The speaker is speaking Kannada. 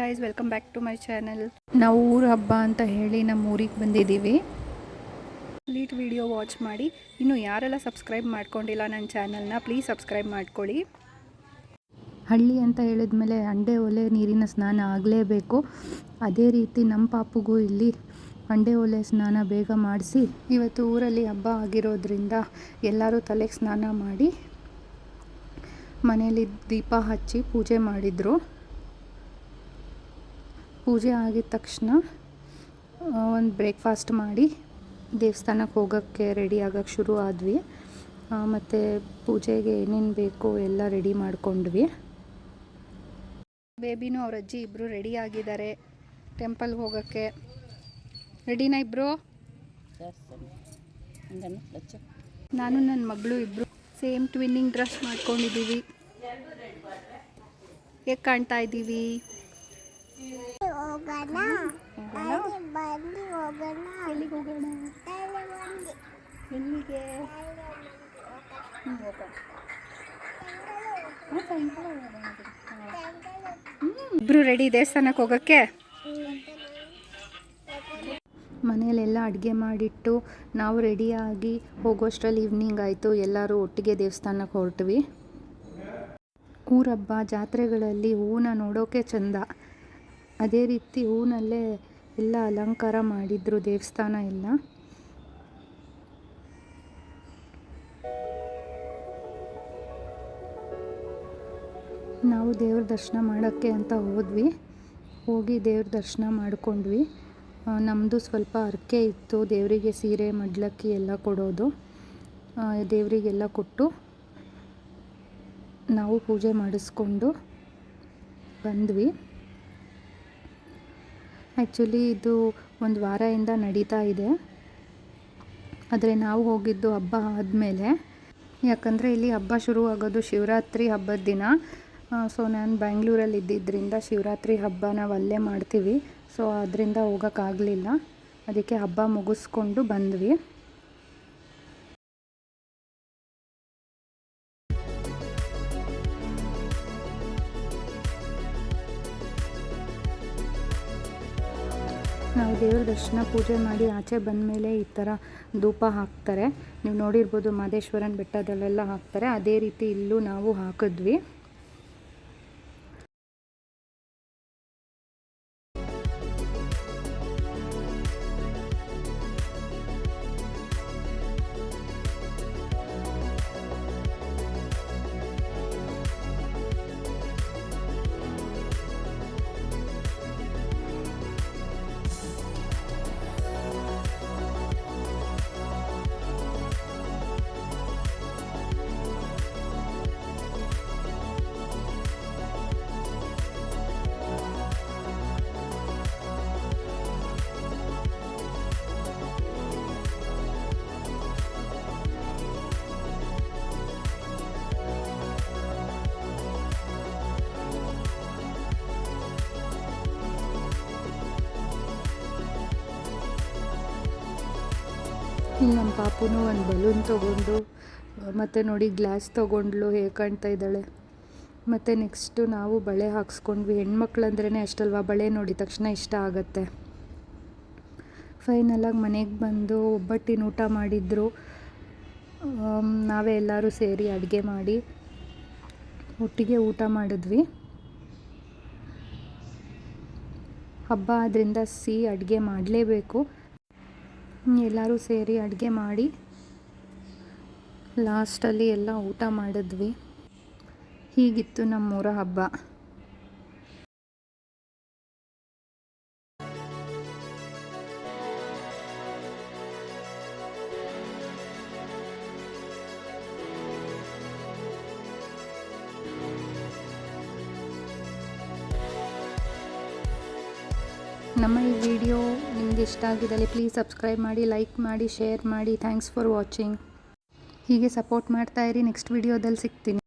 Guys welcome back to my channel ನಾವು ಊರ ಹಬ್ಬ ಅಂತ ಹೇಳಿ ನಮ್ಮ ಊರಿಗೆ ಬಂದಿದ್ದೀವಿ. ಕಂಪ್ಲೀಟ್ ವಿಡಿಯೋ ವಾಚ್ ಮಾಡಿ. ಇನ್ನು ಯಾರೆಲ್ಲ ಸಬ್ಸ್ಕ್ರೈಬ್ ಮಾಡ್ಕೊಂಡಿಲ್ಲ ನನ್ನ ಚಾನಲ್ನ ಪ್ಲೀಸ್ ಸಬ್ಸ್ಕ್ರೈಬ್ ಮಾಡ್ಕೊಳ್ಳಿ. ಹಳ್ಳಿ ಅಂತ ಹೇಳಿದ ಮೇಲೆ ಅಂಡೆ ಒಲೆ ನೀರಿನ ಸ್ನಾನ ಆಗಲೇಬೇಕು. ಅದೇ ರೀತಿ ನಮ್ಮ ಪಾಪುಗೂ ಇಲ್ಲಿ ಅಂಡೆ ಒಲೆ ಸ್ನಾನ ಬೇಗ ಮಾಡಿಸಿ ಇವತ್ತು ಊರಲ್ಲಿ ಹಬ್ಬ ಆಗಿರೋದ್ರಿಂದ ಎಲ್ಲರೂ ತಲೆಗೆ ಸ್ನಾನ ಮಾಡಿ ಮನೆಯಲ್ಲಿ ದೀಪ ಹಚ್ಚಿ ಪೂಜೆ ಮಾಡಿದರು. ಪೂಜೆ ಆಗಿದ ತಕ್ಷಣ ಒಂದು ಬ್ರೇಕ್ಫಾಸ್ಟ್ ಮಾಡಿ ದೇವಸ್ಥಾನಕ್ಕೆ ಹೋಗೋಕ್ಕೆ ರೆಡಿ ಆಗೋಕ್ಕೆ ಶುರು ಆದ್ವಿ. ಮತ್ತು ಪೂಜೆಗೆ ಏನೇನು ಬೇಕೋ ಎಲ್ಲ ರೆಡಿ ಮಾಡ್ಕೊಂಡ್ವಿ. ಬೇಬಿನೂ ಅವ್ರ ಅಜ್ಜಿ ಇಬ್ಬರು ರೆಡಿ ಆಗಿದ್ದಾರೆ ಟೆಂಪಲ್ಗೆ ಹೋಗೋಕ್ಕೆ. ರೆಡಿನಾ ಇಬ್ಬರು ನಾನು ನನ್ನ ಮಗಳು ಇಬ್ಬರು ಸೇಮ್ ಟ್ವಿನ್ನಿಂಗ್ ಡ್ರೆಸ್ ಮಾಡ್ಕೊಂಡಿದ್ದೀವಿ ಹೇಗೆ ಕಾಣ್ತಾ ಇದ್ದೀವಿ ಹೋಗೋಣ? ಬಂದು ಹೋಗೋಣ. ಎಲ್ಲಿಗೆ ಹೋಗೋಣ? ಎಲ್ಲಿಗೆ. ಇಬ್ರು ರೆಡಿ ದೇವಸ್ಥಾನಕ್ಕೆ ಹೋಗೋಕ್ಕೆ? ಮನೆಯಲ್ಲೆಲ್ಲ ಅಡುಗೆ ಮಾಡಿಟ್ಟು ನಾವು ರೆಡಿಯಾಗಿ ಹೋಗೋಷ್ಟರಲ್ಲಿ ಈವ್ನಿಂಗ್ ಆಯಿತು. ಎಲ್ಲರೂ ಒಟ್ಟಿಗೆ ದೇವಸ್ಥಾನಕ್ಕೆ ಹೊರಟ್ವಿ. ಊರಬ್ಬ ಜಾತ್ರೆಗಳಲ್ಲಿ ಹೂವನ್ನ ನೋಡೋಕೆ ಚಂದ. ಅದೇ ರೀತಿ ಹೂನಲ್ಲೇ ಎಲ್ಲ ಅಲಂಕಾರ ಮಾಡಿದ್ರು ದೇವಸ್ಥಾನ ಎಲ್ಲ. ನಾವು ದೇವ್ರ ದರ್ಶನ ಮಾಡೋಕ್ಕೆ ಅಂತ ಹೋದ್ವಿ. ಹೋಗಿ ದೇವ್ರ ದರ್ಶನ ಮಾಡಿಕೊಂಡ್ವಿ. ನಮ್ಮದು ಸ್ವಲ್ಪ ಅರ್ಕೆ ಇತ್ತು. ದೇವರಿಗೆ ಸೀರೆ, ಮಡ್ಲಕ್ಕಿ ಎಲ್ಲ ಕೊಡೋದು. ದೇವರಿಗೆಲ್ಲ ಕೊಟ್ಟು ನಾವು ಪೂಜೆ ಮಾಡಿಸ್ಕೊಂಡು ಬಂದ್ವಿ. ಆ್ಯಕ್ಚುಲಿ ಇದು ಒಂದು ವಾರದಿಂದ ನಡೀತಾ ಇದೆ. ಆದರೆ ನಾವು ಹೋಗಿದ್ದು ಹಬ್ಬ ಆದಮೇಲೆ. ಯಾಕಂದರೆ ಇಲ್ಲಿ ಹಬ್ಬ ಶುರು ಆಗೋದು ಶಿವರಾತ್ರಿ ಹಬ್ಬದ ದಿನ. ಸೊ ನಾನು ಬ್ಯಾಂಗ್ಳೂರಲ್ಲಿ ಇದ್ದಿದ್ದರಿಂದ ಶಿವರಾತ್ರಿ ಹಬ್ಬ ನಾವು ಅಲ್ಲೇ ಮಾಡ್ತೀವಿ. ಸೊ ಅದರಿಂದ ಹೋಗೋಕ್ಕಾಗಲಿಲ್ಲ. ಅದಕ್ಕೆ ಹಬ್ಬ ಮುಗಿಸ್ಕೊಂಡು ಬಂದ್ವಿ. ನಾವು ದೇವರ ದರ್ಶನ ಪೂಜೆ ಮಾಡಿ ಆಚೆ ಬಂದಮೇಲೆ ಈ ಥರ ಧೂಪ ಹಾಕ್ತಾರೆ. ನೀವು ನೋಡಿರ್ಬೋದು ಮಾದೇಶ್ವರನ ಬೆಟ್ಟದಲ್ಲೆಲ್ಲ ಹಾಕ್ತಾರೆ. ಅದೇ ರೀತಿ ಇಲ್ಲೂ ನಾವು ಹಾಕಿದ್ವಿ. ಇಲ್ಲಿ ನಮ್ಮ ಪಾಪುನು ಒಂದು ಬಲೂನ್ ತೊಗೊಂಡು, ಮತ್ತು ನೋಡಿ ಗ್ಲಾಸ್ ತೊಗೊಂಡ್ಲು, ಹೇಗೆ ಕಾಣ್ತಾ ಇದ್ದಾಳೆ. ಮತ್ತು ನೆಕ್ಸ್ಟು ನಾವು ಬಳೆ ಹಾಕ್ಸ್ಕೊಂಡ್ವಿ. ಹೆಣ್ಮಕ್ಳು ಅಂದ್ರೇ ಅಷ್ಟಲ್ವಾ? ಬಳೆ ನೋಡಿದ ತಕ್ಷಣ ಇಷ್ಟ ಆಗುತ್ತೆ. ಫೈನಲಾಗಿ ಮನೆಗೆ ಬಂದು ಒಬ್ಬಟ್ಟಿನ ಊಟ ಮಾಡಿದ್ರು. ನಾವೇ ಎಲ್ಲರೂ ಸೇರಿ ಅಡುಗೆ ಮಾಡಿ ಒಟ್ಟಿಗೆ ಊಟ ಮಾಡಿದ್ವಿ. ಹಬ್ಬ ಆದ್ದರಿಂದ ಸಿಹಿ ಅಡುಗೆ ಮಾಡಲೇಬೇಕು. ಎಲ್ಲರೂ ಸೇರಿ ಅಡುಗೆ ಮಾಡಿ ಲಾಸ್ಟಲ್ಲಿ ಎಲ್ಲ ಊಟ ಮಾಡಿದ್ವಿ. ಹೀಗಿತ್ತು ನಮ್ಮೂರ ಹಬ್ಬ. ನಮ್ಮ ಈ ವಿಡಿಯೋ ನಿಮಗೆ ಇಷ್ಟ ಆಗಿದ್ದಲ್ಲಿ ಪ್ಲೀಸ್ ಸಬ್ಸ್ಕ್ರೈಬ್ ಮಾಡಿ ಲೈಕ್ ಮಾಡಿ ಶೇರ್ ಮಾಡಿ. ಥ್ಯಾಂಕ್ಸ್ ಫಾರ್ ವಾಚಿಂಗ್ ಹೀಗೆ ಸಪೋರ್ಟ್ ಮಾಡ್ತಾ ಇರಿ. ನೆಕ್ಸ್ಟ್ ವಿಡಿಯೋದಲ್ಲಿ ಸಿಗ್ತೀನಿ.